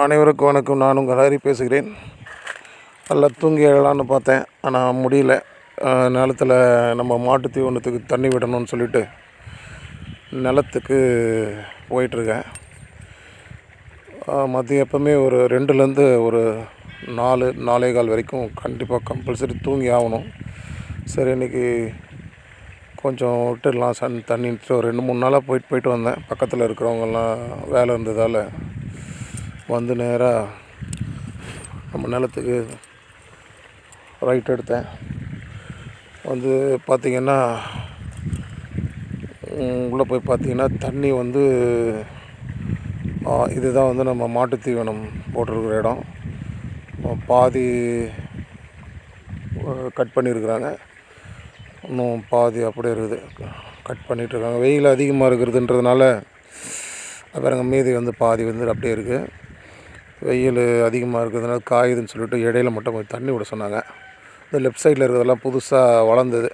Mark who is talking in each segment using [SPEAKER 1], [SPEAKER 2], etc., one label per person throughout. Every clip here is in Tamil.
[SPEAKER 1] அனைவருக்கும் வணக்கம். நான் உங்கள் ஹரி பேசுகிறேன். நல்லா தூங்கி எழலான்னு பார்த்தேன். ஆனால் முடியல. நிலத்தில் நிலத்துல நம்ம மாட்டு தீவனத்துக்கு தண்ணி விடணும்னு சொல்லிட்டு நிலத்துக்கு போயிட்டுருக்கேன். மதியம் எப்போவுமே ஒரு ரெண்டுலேருந்து ஒரு நாலு நாலே கால் வரைக்கும் கண்டிப்பாக கம்பல்சரி தூங்கி ஆகணும். சரி இன்றைக்கி கொஞ்சம் விட்டுடலாம். சன் தண்ணின்ட்டு ஒரு ரெண்டு மூணு நாளாக போயிட்டு போயிட்டு வந்தேன். பக்கத்தில் இருக்கிறவங்கெல்லாம் வேலை இருந்ததால் வந்து நேராக நம்ம நிலத்துக்கு ரைட் எடுத்தேன். வந்து பார்த்திங்கன்னா உள்ளே போய் பார்த்தீங்கன்னா தண்ணி வந்து இதுதான் வந்து நம்ம மாட்டு தீவனம் போட்டிருக்கிற இடம். பாதி கட் பண்ணியிருக்கிறாங்க. இன்னும் பாதி அப்படியே இருக்குது. கட் பண்ணிகிட்ருக்காங்க வெயில் அதிகமாக இருக்கிறதுன்றதுனால அப்புறம் மீதி வந்து பாதி வந்து அப்படியே இருக்குது வெயில் அதிகமாக இருக்கிறதுனால காயுதுன்னு சொல்லிட்டு இடையில மட்டும் கொஞ்சம் தண்ணி விட சொன்னாங்க. இந்த லெஃப்ட் சைடில் இருக்கிறதெல்லாம் புதுசாக வளர்ந்தது.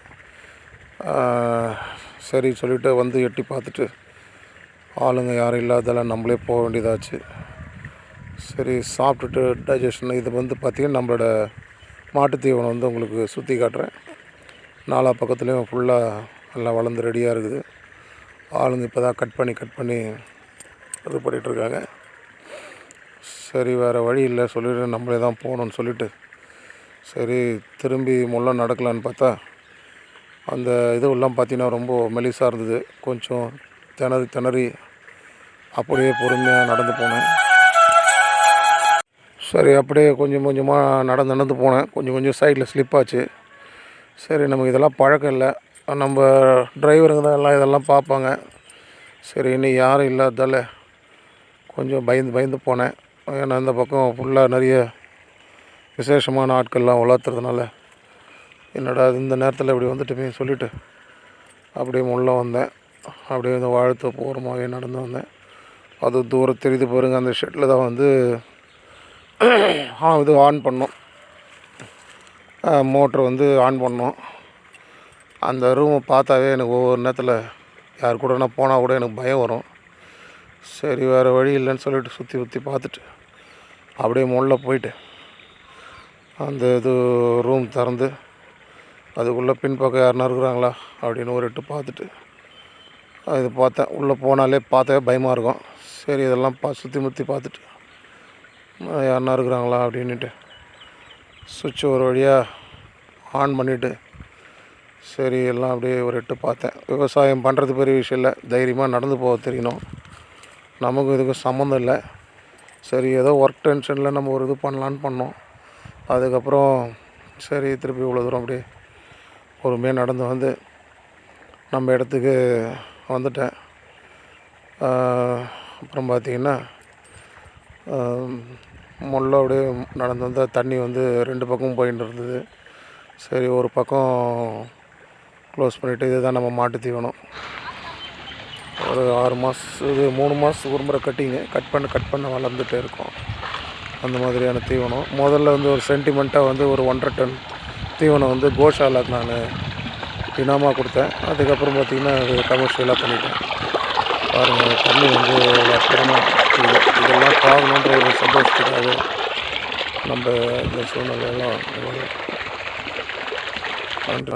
[SPEAKER 1] சரி சொல்லிவிட்டு வந்து எட்டி பார்த்துட்டு ஆளுங்க யாரும் இல்லாதெல்லாம் நம்மளே போக வேண்டியதாச்சு. சரி சாப்பிட்டுட்டு டைஜஷன் இது வந்து பார்த்திங்கன்னா நம்மளோட மாட்டுத்தீவனம் வந்து உங்களுக்கு சுற்றி காட்டுறேன். நாலா பக்கத்துலேயும் ஃபுல்லாக நல்லா வளர்ந்து ரெடியாக இருக்குது. ஆளுங்க இப்போ தான் கட் பண்ணி கட் பண்ணி இது பண்ணிகிட்ருக்காங்க சரி வேறு வழி இல்லை சொல்லிட்டு நம்மளே தான் போகணும்னு சொல்லிட்டு. சரி திரும்பி முள்ள நடக்கலான்னு பார்த்தா அந்த இதுவெல்லாம் பார்த்தீங்கன்னா ரொம்ப மெலிசாக இருந்தது. கொஞ்சம் திணறி திணறி அப்படியே பொறுமையாக நடந்து போனேன். சரி அப்படியே கொஞ்சம் கொஞ்சமாக நடந்து நடந்து போனேன். கொஞ்சம் கொஞ்சம் சைடில் ஸ்லிப் ஆச்சு. சரி நமக்கு இதெல்லாம் பழக்கம் இல்லை. நம்ம டிரைவருங்க தான் எல்லாம் இதெல்லாம் பார்ப்பாங்க. சரி இன்னும் யாரும் இல்லாததால் கொஞ்சம் பயந்து பயந்து போனேன். ஏன்னா இந்த பக்கம் ஃபுல்லாக நிறைய விசேஷமான ஆட்கள்லாம் வளர்த்துறதுனால என்னடா இந்த நேரத்தில் இப்படி வந்துட்டுமே சொல்லிவிட்டு அப்படியே உள்ளே வந்தேன். அப்படியே இந்த வாழ்த்து பூர்வமாகவே நடந்து வந்தேன். அது தூரம் தெரியுது பாருங்கள் அந்த ஷெட்டில் தான் வந்து ஆ இது ஆன் பண்ணோம். மோட்ரு வந்து ஆன் பண்ணோம். அந்த ரூமை பார்த்தாவே எனக்கு ஒவ்வொரு நேரத்தில் யார் கூட நான் போனால் கூட எனக்கு பயம் வரும். சரி வேறு வழி இல்லைன்னு சொல்லிட்டு சுற்றி சுற்றி பார்த்துட்டு அப்படியே முள்ள போயிட்டு அந்த இது ரூம் திறந்து அதுக்குள்ளே பின்பக்கம் யாருனா இருக்கிறாங்களா அப்படின்னு ஒரு எட்டு பார்த்துட்டு இது பார்த்தேன். உள்ளே போனாலே பார்த்தாவே பயமாக இருக்கும். சரி இதெல்லாம் பா சுற்றி முற்றி பார்த்துட்டு யாருனா இருக்கிறாங்களா அப்படின்ட்டு சுவிட்ச் ஒரு வழியாக ஆன் பண்ணிவிட்டு சரி எல்லாம் அப்படியே ஒரு எட்டு பார்த்தேன். விவசாயம் பண்ணுறது பெரிய விஷயம் இல்லை. தைரியமாக நடந்து போக தெரியணும். நமக்கு இதுக்கும் சம்மந்தம் இல்லை. சரி ஏதோ ஒர்க் டென்ஷனில் நம்ம ஒரு இது பண்ணலான்னு பண்ணோம். அதுக்கப்புறம் சரி திருப்பி இவ்வளோ தூரம் அப்படியே பொறுமையாக நடந்து வந்து நம்ம இடத்துக்கு வந்துட்டேன். அப்புறம் பார்த்திங்கன்னா முள்ள அப்படியே நடந்து வந்தால் தண்ணி வந்து ரெண்டு பக்கமும் போயின்னு இருந்தது. சரி ஒரு பக்கம் க்ளோஸ் பண்ணிவிட்டு இதுதான் நம்ம மாட்டு தீவனம். ஒரு ஆறு மாதம் மூணு மாதத்துக்கு ஒரு முறை கட்டிங்க. கட் பண்ண கட் பண்ண வளர்ந்துட்டே இருக்கும். அந்த மாதிரியான தீவனம். முதல்ல வந்து ஒரு சென்டிமெண்ட்டாக வந்து ஒரு ஒன்றரை டன் தீவனம் வந்து கோஷாலாக்கு நான் இனாமாக கொடுத்தேன். அதுக்கப்புறம் பார்த்திங்கன்னா அது கமர்ஷியலாக பண்ணிட்டேன். பாருங்கள் தண்ணி வந்து எவ்வளோ இதெல்லாம் பார்க்கணுன்ற ஒரு சந்தோஷத்துக்காக நம்ம இந்த சூழ்நிலையெல்லாம். நன்றி.